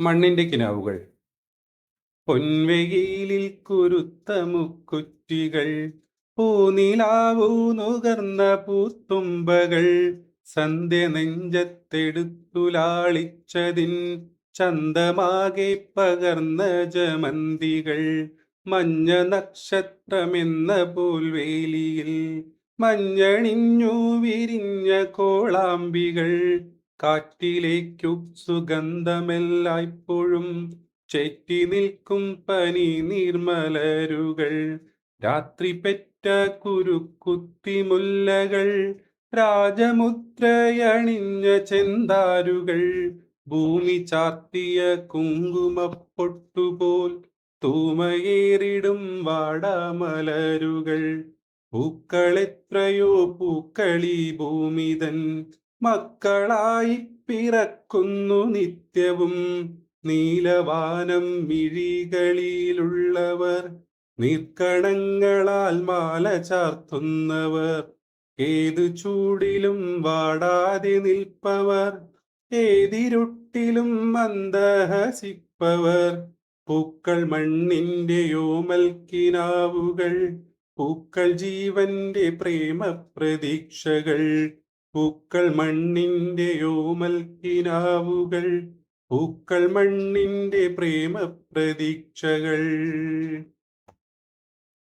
മണ്ണിന്റെ കിനാവുകൾ. പൊൻവെയിലിൽ കുരുത്ത മുക്കുറ്റികൾ പൂനിലാവൂ നുകർന്ന പൂത്തുമ്പകൾ. സന്ധ്യ നെഞ്ചത്തെടുത്തുലാളിച്ചതിൻ ചന്തമാകെ പകർന്ന ജമന്തികൾ. മഞ്ഞ നക്ഷത്രമെന്ന പൂൽവേലിയിൽ മഞ്ഞണിഞ്ഞു വിരിഞ്ഞ കോളാമ്പികൾ. കാറ്റിലേക്കു സുഗന്ധമെല്ലായ്പ്പോഴും ചേറ്റി നിൽക്കും പനി നീർമലരുകൾ. രാത്രി പെറ്റ കുരുക്കുത്തി മുല്ലകൾ രാജമുദ്രയണിഞ്ഞ ചെന്താരുകൾ. ഭൂമി ചാർത്തിയ കുങ്കുമപ്പൊട്ടുപോൽ തൂമയേറിടും വാടാമലരുകൾ. പൂക്കളെത്രയോ പൂക്കളി ഭൂമിതൻ മക്കളായി പിറക്കുന്നു നിത്യവും. നീലവാനം മിഴികളിലുള്ളവർ നീർക്കണങ്ങളാൽ മാല ചാർത്തുന്നവർ. ഏതു ചൂടിലും വാടാതെ നിൽപ്പവർ. ഏതിരുട്ടിലും മന്ദഹസിപ്പവർ പൂക്കൾ മണ്ണിന്റെ യോമൽക്കിനാവുകൾ പൂക്കൾ ജീവന്റെ പ്രേമ പ്രതീക്ഷകൾ പൂക്കൾ മണ്ണിന്റെ യോമൽക്കിനാവുകൾ പൂക്കൾ മണ്ണിന്റെ പ്രേമ പ്രതീക്ഷകൾ